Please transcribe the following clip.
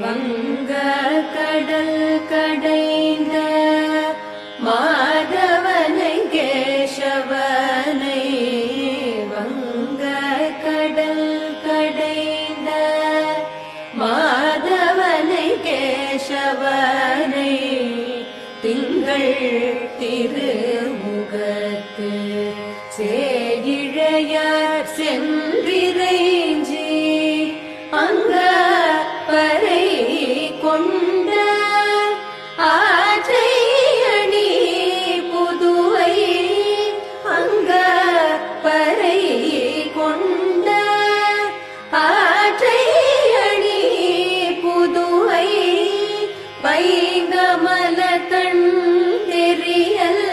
வங்க கடல் கடைந்த மாதவனை கேசவனை. வங்க கடல் கடைந்த மாதவனை கேசவனை. திங்கள் திருமுகத்து சேயிழையார் சென்றிரைஞ்சி அங்க கொண்ட ஆற்றை அணி புதுவை அங்க பறை கொண்ட ஆற்றை அணி புதுவை தன் தெரியல்